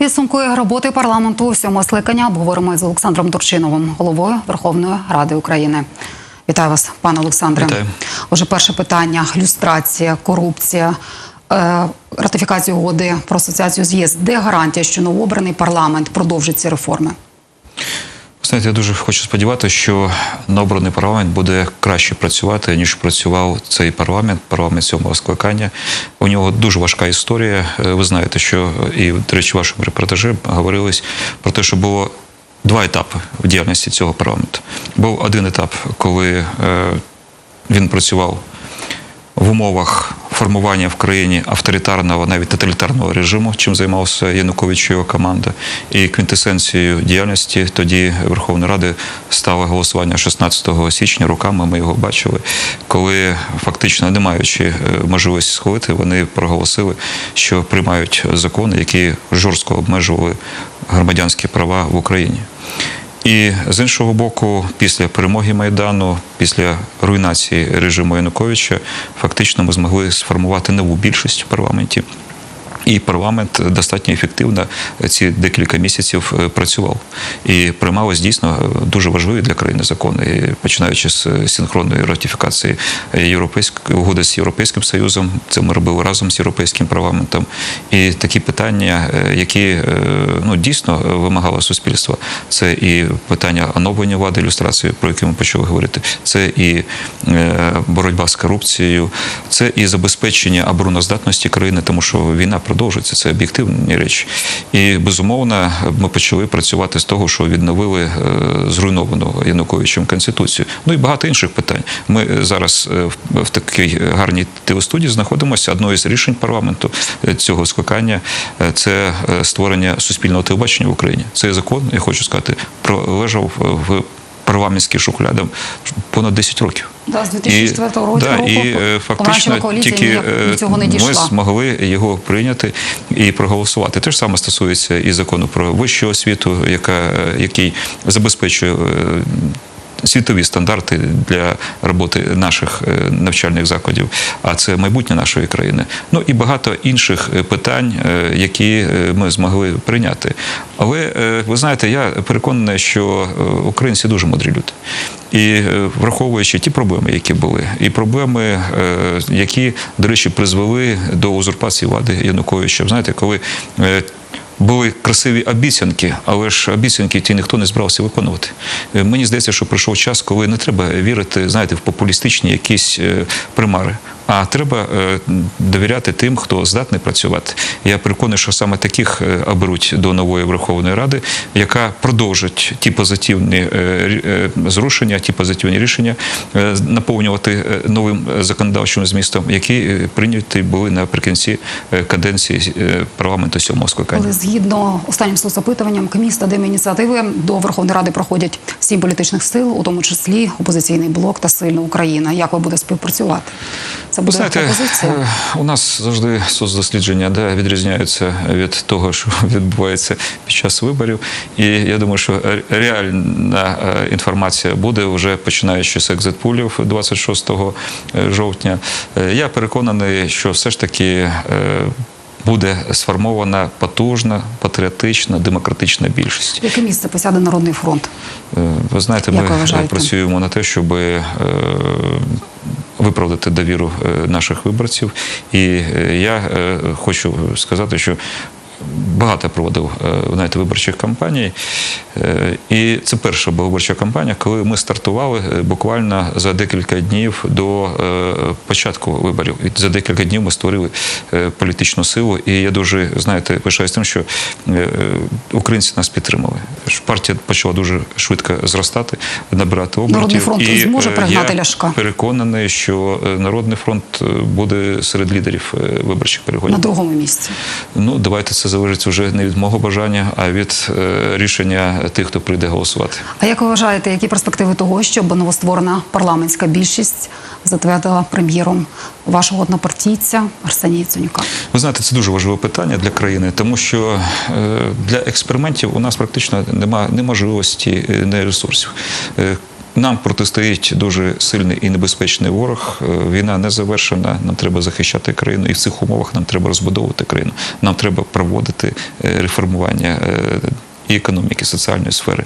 Підсумки роботи парламенту сьомого скликання обговоримо з Олександром Турчиновим, головою Верховної Ради України. Вітаю вас, пане Олександре. Вітаю. Отже, перше питання: люстрація, корупція, е, ратифікація угоди про асоціацію з ЄС. Де гарантія, що новообраний парламент продовжить ці реформи? Знаєте, я дуже хочу сподіватися, що новообраний парламент буде краще працювати, ніж працював цей парламент, парламент сьомого скликання. У нього дуже важка історія. Е, Ви знаєте, що і, до речі, в вашому репортажі говорилось про те, що було два етапи в діяльності цього парламенту. Був один етап, коли е, він працював в умовах формування в країні авторитарного, навіть тоталітарного режиму, чим займався Янукович і його команда. І квінтесенцією діяльності тоді Верховної Ради стало голосування 16 січня. Руками ми його бачили, коли фактично не маючи е, можливості схвалити, вони проголосили, що приймають закони, які жорстко обмежували громадянські права в Україні. І з іншого боку, після перемоги Майдану, після руйнації режиму Януковича, фактично ми змогли сформувати нову більшість в парламенті. І парламент достатньо ефективно ці декілька місяців е, працював і приймалось дійсно е, дуже важливі для країни закони, починаючи з синхронної ратифікації європейської угоди з європейським союзом. Це ми робили разом з європейським парламентом. І такі питання, е, які е, ну дійсно вимагало суспільство, це і питання оновлення влади, ілюстрації, про які ми почали говорити. Це і е, боротьба з корупцією, це і забезпечення обороноздатності країни, тому що війна продовжується. Це об'єктивні речі. І безумовно, ми почали працювати з того, що відновили е, зруйновану Януковичем конституцію. Ну і багато інших питань. Ми е, зараз е, в- такій гарній телестудії знаходимося. Одно із рішень парламенту цього скликання це створення суспільного телебачення в Україні. Цей закон, я хочу сказати, пролежав в парламентській шухляди понад 10 років. Да, з 2004 року да, і е, фактично тільки е, цього не ми змогли його прийняти і проголосувати. Те ж саме стосується і закону про вищу освіту, яка який забезпечує. Світові стандарти для роботи наших е, навчальних закладів, а це майбутнє нашої країни. Ну і багато інших е, питань, е, які ми змогли прийняти. Але ви знаєте, я переконаний, що українці дуже мудрі люди. І враховуючи ті проблеми, які були, і проблеми, які, до речі, призвели до узурпації влади Януковича. Знаєте, коли були красиві обіцянки, але ж обіцянки ті ніхто не збирався виконувати. Е, Мені здається, що прийшов час, коли не треба вірити, знаєте, в популістичні якісь е, примари. А треба е, довіряти тим, хто здатний працювати. Я переконаний, що саме таких е, оберуть до нової Верховної Ради, яка продовжить ті позитивні е, зрушення, ті позитивні рішення наповнювати новим законодавчим змістом, які прийняті були наприкінці каденції парламенту сьомого скликання. Але згідно останнім соцопитуванням КМІС та Демініціативи до Верховної Ради проходять сім політичних сил, у тому числі опозиційний блок та сильна Україна. Як ви будете співпрацювати? Це Ви буде знаєте, опозиція. е, у нас завжди соцдослідження да, відрізняються від того, що відбувається під час виборів. І я думаю, що реальна е, інформація буде вже починаючи з екзитпулів 26 жовтня. Е, Я переконаний, що все ж таки. е, Буде сформована потужна, патріотична, демократична більшість. Яке місце посяде Народний фронт? Е, Ви знаєте, Як ми вважаєте? працюємо на те, щоб е, виправдати довіру е, наших виборців. І е, я е, хочу сказати, що. Багато проводив е, знаєте, виборчих кампаній. Е, І це перша була виборча кампанія, коли ми стартували е, буквально за декілька днів до початку виборів. І за декілька днів ми створили політичну силу. І я дуже знаєте, пишаюсь тим, що українці нас підтримали. Партія почала дуже швидко зростати, набирати обертів. Народний фронт І, зможе пригнати я Ляшка? Переконаний, що Народний фронт буде серед лідерів виборчих перегонів. На другому місці. Ну, давайте це залежить вже не від мого бажання, а від е, рішення тих, хто прийде голосувати. А як ви вважаєте, які перспективи того, щоб новостворена парламентська більшість затвердила прем'єром вашого однопартійця Арсенія Яценюка? Ви знаєте, це дуже важливе питання для країни, тому що е, для експериментів у нас практично немає ні можливості, е, ресурсів. Е, Нам протистоїть дуже сильний і небезпечний ворог. Е, Війна не завершена. Нам треба захищати країну, і в цих умовах нам треба розбудовувати країну. Нам треба проводити е, реформування. І економіки, соціальної сфери.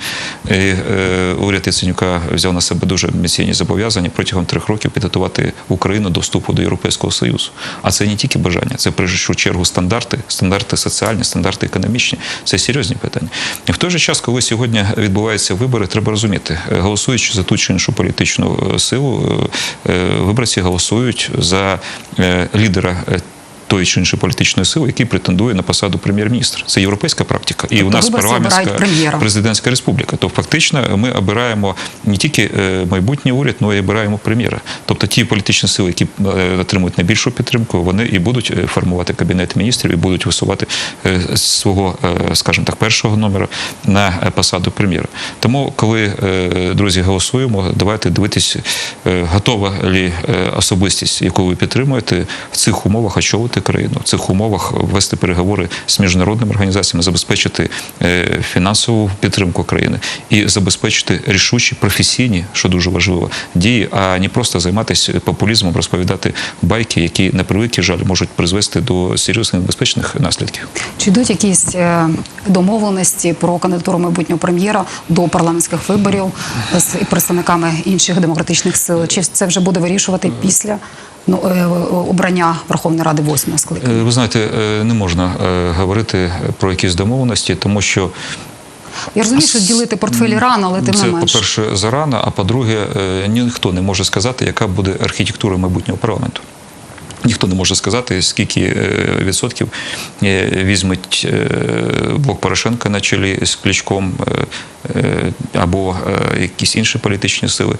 І, е, уряд Яценюка взяв на себе дуже міцні зобов'язання протягом трьох років підготувати Україну до вступу до Європейського Союзу. А це не тільки бажання, це в чергу стандарти, стандарти соціальні, стандарти економічні. Це серйозні питання. І в той же час, коли сьогодні відбуваються вибори, треба розуміти, е, голосуючи за ту чи іншу політичну е, силу, е, виборці голосують за лідера. Тої чи іншої політичної сили, який претендує на посаду прем'єр-міністра. Це європейська практика. І Тобто у нас парламентська президентська республіка. То фактично ми обираємо не тільки е, майбутній уряд, але й обираємо прем'єра. Тобто ті політичні сили, які е, отримують найбільшу підтримку, вони і будуть е, формувати кабінет міністрів, і будуть висувати свого, скажімо так, першого номера на посаду прем'єра. Тому, коли друзі голосуємо, давайте дивитись, готова лі особистість, яку ви підтримуєте, в цих умовах очолити країну, в цих умовах вести переговори з міжнародними організаціями, забезпечити е, фінансову підтримку країни і забезпечити рішучі професійні, що дуже важливо, дії, а не просто займатися популізмом, розповідати байки, які на превеликий жаль можуть призвести до серйозних небезпечних наслідків. Чи йдуть якісь е, домовленості про кандидатуру майбутнього прем'єра до парламентських виборів з представниками інших демократичних сил? Чи це вже буде вирішувати після ну, е, обрання Верховної Ради восьмого скликання? Е, Ви знаєте, е, не можна е, говорити про якісь домовленості, тому що Я розумію, що ділити портфелі рано, але тим не менш. по-перше, зарано, а по-друге, е, ніхто не може сказати, яка буде архітектура майбутнього парламенту. Ніхто не може сказати, скільки е, відсотків е, візьметь е, блок Порошенка на чолі з Кличком або якісь інші політичні сили,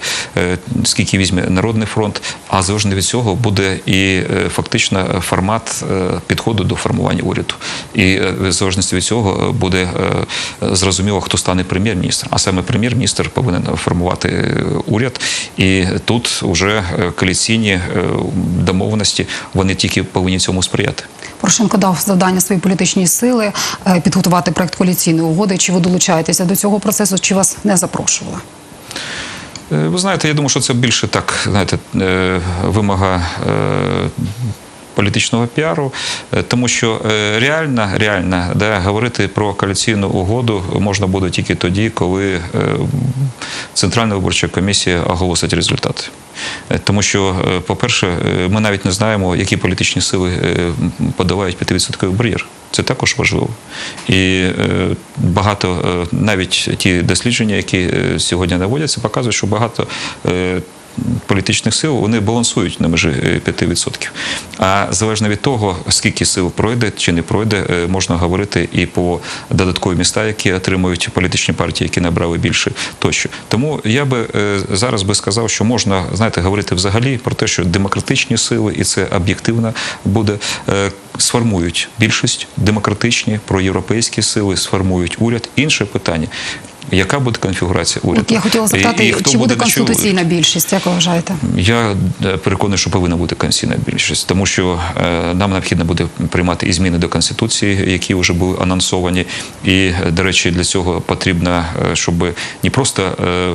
скільки візьме Народний фронт. А залежно від цього буде і фактично формат підходу до формування уряду. І в залежності від цього буде зрозуміло, хто стане прем'єр-міністром. А саме прем'єр-міністр повинен формувати уряд. І тут вже коаліційні е, домовленості вони тільки повинні цьому сприяти. Порошенко дав завдання своїй політичній сили е, підготувати проект коаліційної угоди. Чи ви долучаєтеся до цього процесу, чи вас не запрошували? Е, Ви знаєте, я думаю, що це більше так, знаєте, вимога політичного піару, е, тому що е, реально, реально да, говорити про коаліційну угоду можна буде тільки тоді, коли е, Центральна виборча комісія оголосить результати. Тому що, по-перше, ми навіть не знаємо, які політичні сили подавають 5% бар'єр. Це також важливо. І багато, навіть ті дослідження, які сьогодні наводяться, показують, що багато. Е, Політичних сил вони балансують на межі е, 5%. А залежно від того, скільки сил пройде чи не пройде, е, можна говорити і по додаткові міста, які отримують політичні партії, які набрали більше тощо. Тому я би е, зараз би сказав, що можна знаєте, говорити взагалі про те, що демократичні сили, і це об'єктивно буде, е, сформують більшість демократичні проєвропейські сили, сформують уряд. Інше питання. Яка буде конфігурація уряду? От я хотіла запитати, І- і хто чи буде конституційна більшість? Як ви вважаєте? Я е, переконаний, що повинна бути конституційна більшість, тому що е, нам необхідно буде приймати і зміни до конституції, які вже були анонсовані. І, е, до речі, для цього потрібно, е, щоб не просто е,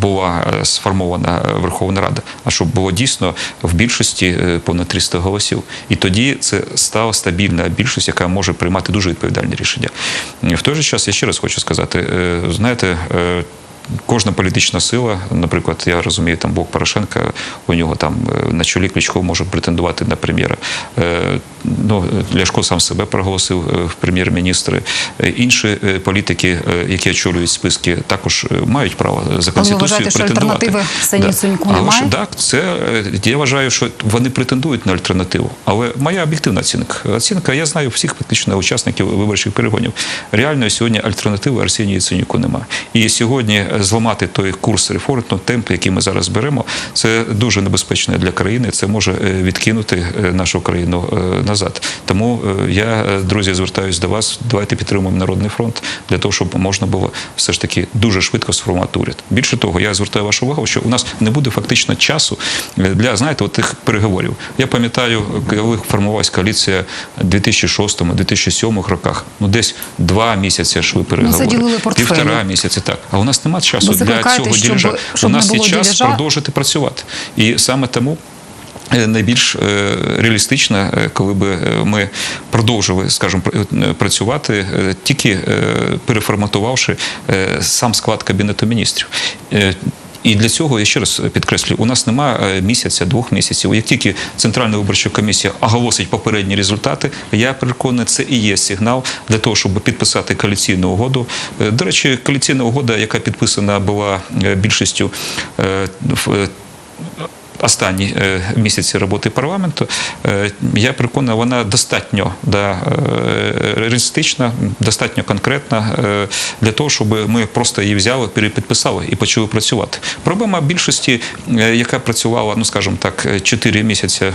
була сформована Верховна Рада, а щоб було дійсно в більшості понад 300 голосів. І тоді це стала стабільна більшість, яка може приймати дуже відповідальні рішення. В той же час я ще раз хочу сказати: знаєте. Кожна політична сила, наприклад, я розумію, там блок Порошенка, у нього там е, на чолі Кличко може претендувати на прем'єра. Е, Ну, Ляшко сам себе проголосив е, в прем'єр-міністри. Інші політики, які очолюють списки, також мають право за конституцією вважаєте, що претендувати. альтернативи Цуньку Але немає? ж так, це я вважаю, що вони претендують на альтернативу. Але моя об'єктивна оцінка. Оцінка, я знаю всіх фактично учасників виборчих перегонів. Реально сьогодні альтернативи Арсенії Яценюку немає. І сьогодні зламати той курс реформ, той темп, який ми зараз беремо, це дуже небезпечно для країни. Це може е, відкинути е, нашу країну е, назад. Тому я, друзі, звертаюся до вас. Давайте підтримуємо народний фронт для того, щоб можна було все ж таки дуже швидко сформувати уряд. Більше того, я звертаю вашу увагу, що у нас не буде фактично часу для знаєте, от тих переговорів. Я пам'ятаю, коли формувалась коаліція в 2006-2007 роках. Ну десь два місяці йшли переговори. ділили портфелі. Півтора місяці так. А у нас немає часу для цього щоб- щоб У нас є час ділежа? продовжити працювати. І саме тому. е, Найбільш е, реалістично, е, коли е, ми продовжили, скажімо, працювати, тільки переформатувавши сам склад кабінету міністрів. Е, І для цього я ще раз підкреслюю, у нас немає місяця, двох місяців. Як тільки Центральна виборча комісія оголосить попередні результати, я переконаний, це і є сигнал для того, щоб підписати коаліційну угоду. Е, До речі, коаліційна угода, яка підписана була е, більшістю е, е, останні е, місяці роботи парламенту, е, я переконаний, вона достатньо да, е, реалістична, достатньо конкретна для того, щоб ми просто її взяли, перепідписали і почали працювати. Проблема більшості, яка працювала, ну скажімо так, 4 місяці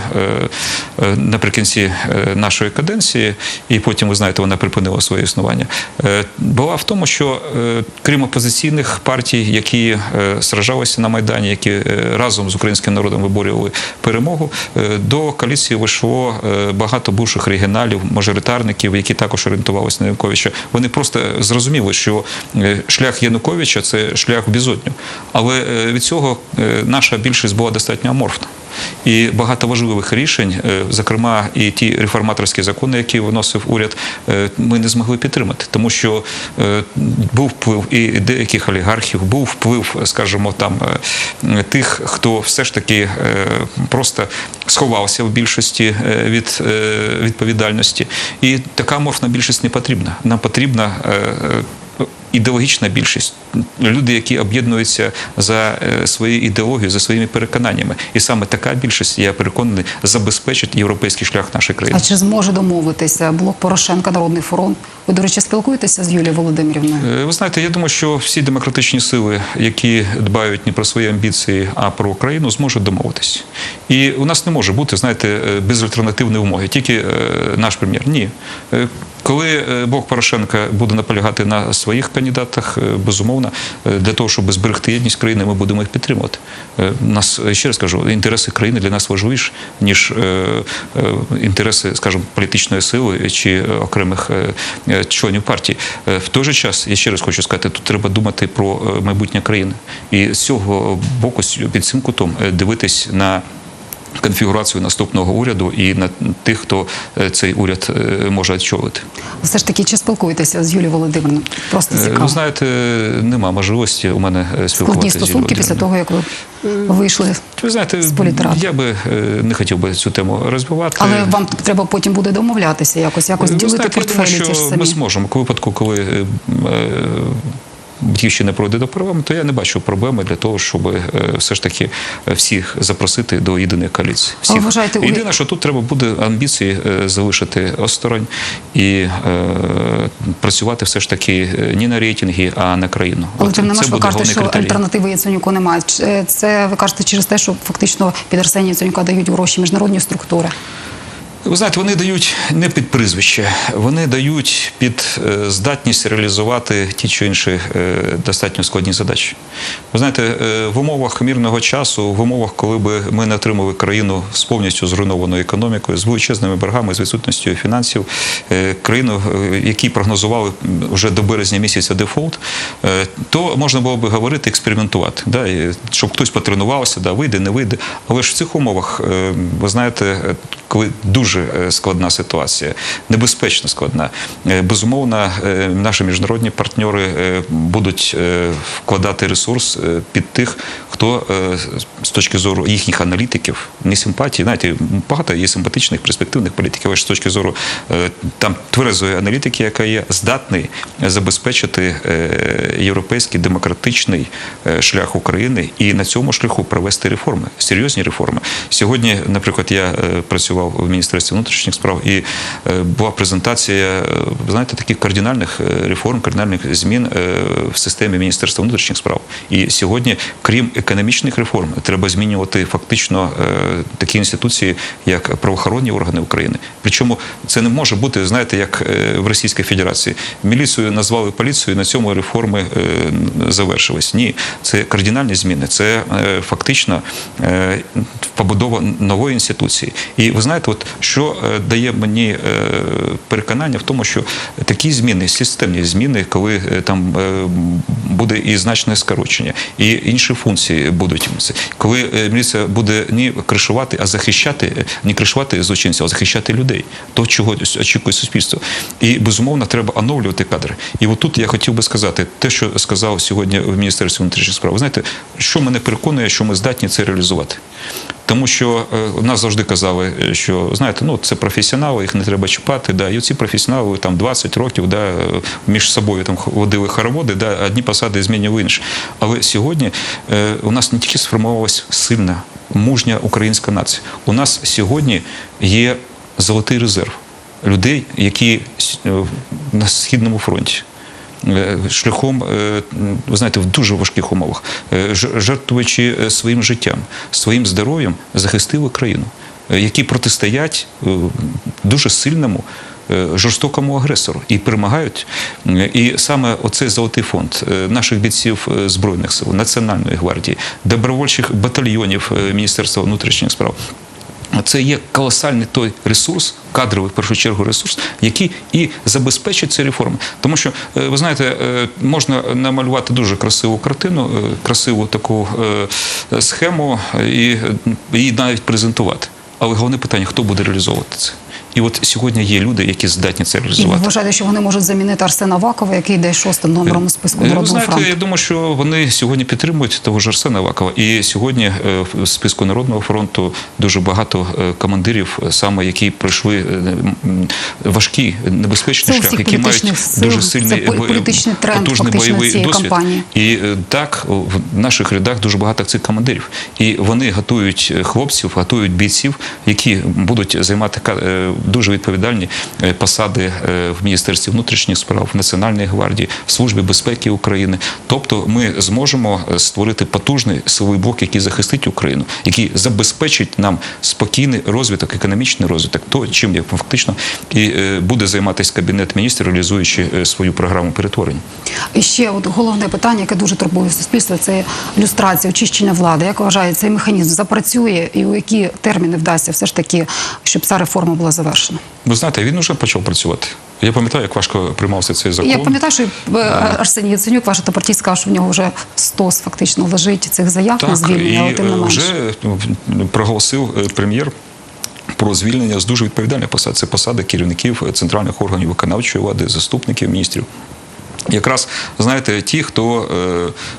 наприкінці нашої каденції, і потім, ви знаєте, вона припинила своє існування, була в тому, що крім опозиційних партій, які сражалися на Майдані, які разом з українським народом виборювали перемогу, е, до коаліції вийшло е, багато бувших регіоналів, мажоритарників, які також орієнтувалися на Януковича. Вони просто зрозуміли, що е, шлях Януковича це шлях в безодню. Але від цього наша більшість була достатньо аморфна. І багато важливих рішень, зокрема, і ті реформаторські закони, які виносив уряд, ми не змогли підтримати, тому що був вплив і деяких олігархів, був вплив, скажімо, там тих, хто все ж таки е, просто сховався в більшості е, від е, відповідальності. І така морфна більшість не потрібна. Нам потрібна. Ідеологічна більшість, люди, які об'єднуються за е, своєю ідеологією, за своїми переконаннями, і саме така більшість, я переконаний, забезпечить європейський шлях нашої країни. А чи зможе домовитися блок Порошенка, Народний фронт? Ви, до речі, спілкуєтеся з Юлією Володимирівною? Е, Ви знаєте, я думаю, що всі демократичні сили, які дбають не про свої амбіції, а про Україну, зможуть домовитись. І у нас не може бути, знаєте, е, безальтернативної умови. Тільки наш прем'єр. Ні. Коли Бог Порошенка буде наполягати на своїх кандидатах, безумовно, е, для того, щоб зберегти єдність країни, ми будемо їх підтримувати. Е, Нас е, ще раз кажу, інтереси країни для нас важливіші, ніж інтереси, скажімо, політичної сили чи окремих членів партії. В той же час я ще раз хочу сказати, тут треба думати про майбутнє країни, і з цього боку під цим кутом дивитись на. Конфігурацію наступного уряду і на тих, хто е, цей уряд е, може очолити. Все ж таки, чи спілкуєтеся з Юлією Володимирівною? Просто Е, цікаво. Ви знаєте, нема можливості у мене Складні спілкуватися. з стосунки після того, як ви вийшли. Ви знаєте, з політради. я би не хотів би цю тему розвивати. Але вам треба потім буде домовлятися якось, якось Ви ділити знаєте, я думаю, портфелі ті ж самі. ми зможемо. У випадку, коли Батьківщина пройде до парламенту, я не бачу проблеми для того, щоб е, все ж таки е, всіх запросити до єдиної коаліції. Всіх. у- Єдине, що тут треба буде амбіції е, залишити осторонь і працювати все ж таки не на рейтинги, а на країну. Але тим не це менш, ви кажете, що критерій. альтернативи Яценюку немає. Це ви кажете через те, що фактично під Арсенія Яценюка дають гроші міжнародні структури. Ви знаєте, вони дають не під прізвище, вони дають під е, здатність реалізувати ті чи інші е, достатньо складні задачі. Ви знаєте, е, в умовах мирного часу, в умовах, коли би ми не отримали країну з повністю зруйнованою економікою, з величезними боргами, з відсутністю фінансів, країну, які прогнозували вже до березня місяця дефолт, то можна було би говорити, експериментувати, да, щоб хтось потренувався, да, вийде, не вийде. Але ж в цих умовах, ви знаєте, коли дуже е, складна ситуація, небезпечно складна, е, безумовно, е, наші міжнародні партнери будуть вкладати ресурс під тих, хто з точки зору їхніх аналітиків, не симпатії, знаєте, багато є симпатичних перспективних політиків, але з точки зору там тверезої аналітики, яка є, здатний забезпечити європейський демократичний шлях України і на цьому шляху провести реформи, серйозні реформи. Сьогодні, наприклад, я працював в міністерстві внутрішніх справ, і е, була презентація, е, знаєте, таких кардинальних е, реформ, кардинальних змін в системі міністерства внутрішніх справ. І сьогодні, крім економічних реформ, треба змінювати фактично такі інституції, як правоохоронні органи України. Причому це не може бути, знаєте, як в Російській Федерації. Міліцію назвали поліцією, на цьому реформи завершились. Ні, це кардинальні зміни, це фактично побудова нової інституції. І ви знаєте, от що що е, дає мені е, переконання в тому, що такі зміни, системні зміни, коли е, там буде і значне скорочення, і інші функції будуть. Коли міліція буде не кришувати, а захищати, не кришувати злочинців, а захищати людей, то чого очікує суспільство. І безумовно треба оновлювати кадри. І от тут я хотів би сказати те, що сказав сьогодні в Міністерстві внутрішніх справ. Ви знаєте, що мене переконує, що ми здатні це реалізувати. Тому що е, нас завжди казали, е, що знаєте, ну це професіонали, їх не треба чіпати. Да, і ці професіонали там 20 років да, між собою там водили хороводи, да, одні посади змінювали інші. Але сьогодні е, у нас не тільки сформувалась сильна, мужня українська нація. У нас сьогодні є золотий резерв людей, які е, на східному фронті. Е, Шляхом, е, ви знаєте, в дуже важких умовах, е, жертвуючи своїм життям, своїм здоров'ям, захистили країну, які протистоять дуже сильному. Жорстокому агресору і перемагають. І саме оцей золотий фонд наших бійців збройних сил, національної гвардії, добровольчих батальйонів Міністерства внутрішніх справ. Це є колосальний той ресурс, кадровий в першу чергу ресурс, який і забезпечить ці реформи. Тому що е, ви знаєте, е, можна намалювати дуже красиву картину, е, красиву таку схему і її навіть презентувати. Але головне питання: хто буде реалізовувати це? І от сьогодні є люди, які здатні це І ви вважаєте, що вони можуть замінити Арсена Авакова, який йде шостим номером у списку Е, Народного знаєте, фронту? я думаю, що вони сьогодні підтримують того ж Арсена Авакова. І сьогодні е, в списку Народного фронту дуже багато е, командирів, саме які пройшли важкі, небезпечні Це шлях, які мають сил, дуже сильний по- політичний тренд потужний бойовий цієї досвід. кампанії. І так в наших рядах дуже багато цих командирів. І вони готують хлопців, готують бійців, які будуть займати дуже відповідальні е, посади е, в Міністерстві внутрішніх справ, в Національній гвардії, в Службі безпеки України. Тобто, ми зможемо е, створити потужний силовий блок, який захистить Україну, який забезпечить нам спокійний розвиток, економічний розвиток, то чим я фактично і буде займатися кабінет міністрів, реалізуючи свою програму перетворення. І ще от головне питання, яке дуже турбує суспільство, це люстрація, очищення влади. Як вважає, цей механізм запрацює і у які терміни вдасться все ж таки, щоб ця реформа була завершена? Ви знаєте, він вже почав працювати. Я пам'ятаю, як важко приймався цей закон. Я пам'ятаю, що е, Арсеній Яценюк, ваш партій сказав, що в нього вже стос фактично лежить цих заяв на звільнення, але тим не е, менше. вже ну, проголосив е, прем'єр. Про звільнення з дуже відповідальних посад. Це посади керівників е, центральних органів виконавчої влади, заступників міністрів. Якраз знаєте, ті, хто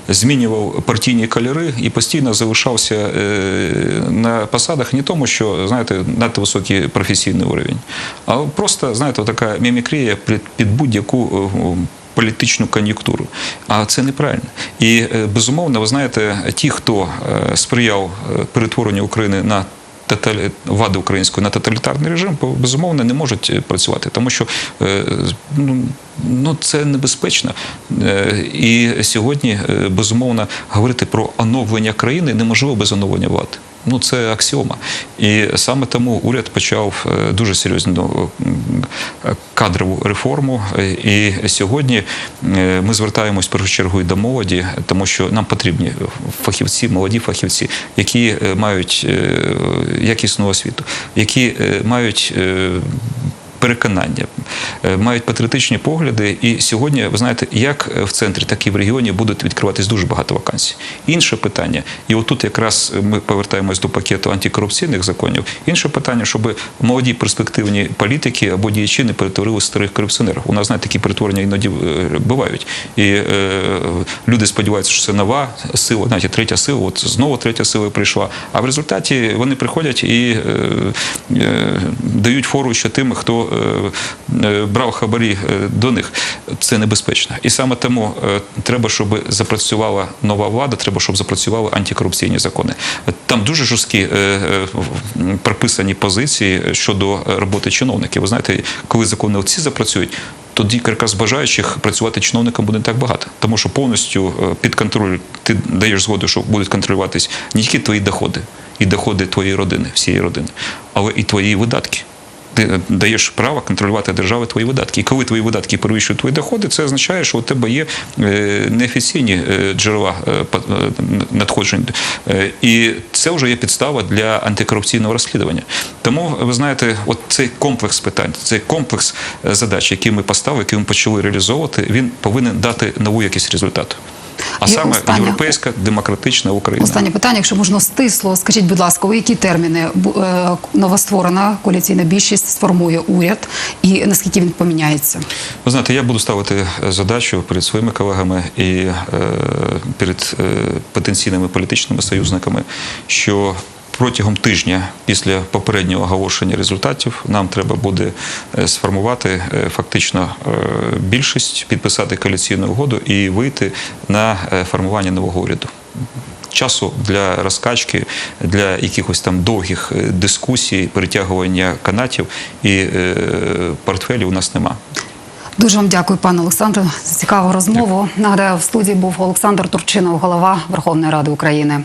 е, змінював партійні кольори і постійно залишався е, на посадах, не тому, що знаєте, надто високий професійний уровень, а просто знаєте, така мімікрія під, будь-яку. е, Політичну кон'юнктуру, а це неправильно. І безумовно, ви знаєте, ті, хто сприяв перетворенню України на влади української на тоталітарний режим, безумовно не можуть е, працювати, тому що е, ну, ну це небезпечно. Е, І сьогодні безумовно говорити про оновлення країни неможливо без оновлення влади. Ну, це аксіома. І саме тому уряд почав е, дуже серйозну е, кадрову реформу. Е, І сьогодні ми звертаємось в першу чергу і до молоді, тому що нам потрібні фахівці, молоді фахівці, які мають якісну освіту, які мають. Е, Переконання, е, мають патріотичні погляди, і сьогодні ви знаєте, як в центрі, так і в регіоні будуть відкриватись дуже багато вакансій. Інше питання, і отут якраз ми повертаємось до пакету антикорупційних законів. Інше питання, щоб молоді перспективні політики або діячі не перетворили старих корупціонерів. У нас знаєте, такі перетворення іноді е, бувають. І е, люди сподіваються, що це нова сила, навіть третя сила. От знову третя сила прийшла. А в результаті вони приходять і е, е, дають фору ще тим, хто е, е, брав хабарі е, до них. Це небезпечно. І саме тому е, треба, щоб запрацювала нова влада, треба, щоб запрацювали антикорупційні закони. Там дуже жорсткі е, е, прописані позиції щодо е, роботи чиновників. Ви знаєте, коли закони оці запрацюють. Тоді якраз бажаючих працювати чиновником буде не так багато, тому що повністю е, під контроль ти даєш згоду, що будуть контролюватись не тільки твої доходи і доходи твоєї родини, всієї родини, але і твої видатки. Ти даєш право контролювати державі твої видатки. І коли твої видатки перевищують твої доходи, це означає, що у тебе є е, неофіційні е, джерела е, надходжень. І це вже є підстава для антикорупційного розслідування. Тому ви знаєте, от цей комплекс питань, цей комплекс задач, які ми поставили, які ми почали реалізовувати, він повинен дати нову якість результату. А саме останнє- європейська демократична Україна. Останнє питання, якщо можна стисло, скажіть, будь ласка, у які терміни е, новостворена коаліційна більшість сформує уряд і наскільки він поміняється? Ви знаєте, я буду ставити е, задачу перед своїми колегами і е, перед е, потенційними політичними союзниками, що протягом тижня після попереднього оголошення результатів нам треба буде е, сформувати е, фактично е, більшість, підписати коаліційну угоду і вийти на формування нового уряду. Часу для розкачки, для якихось там довгих дискусій, перетягування канатів і портфелів у нас нема. Дуже вам дякую, пане Олександре, за цікаву розмову. Нагадаю, в студії був Олександр Турчинов, голова Верховної Ради України.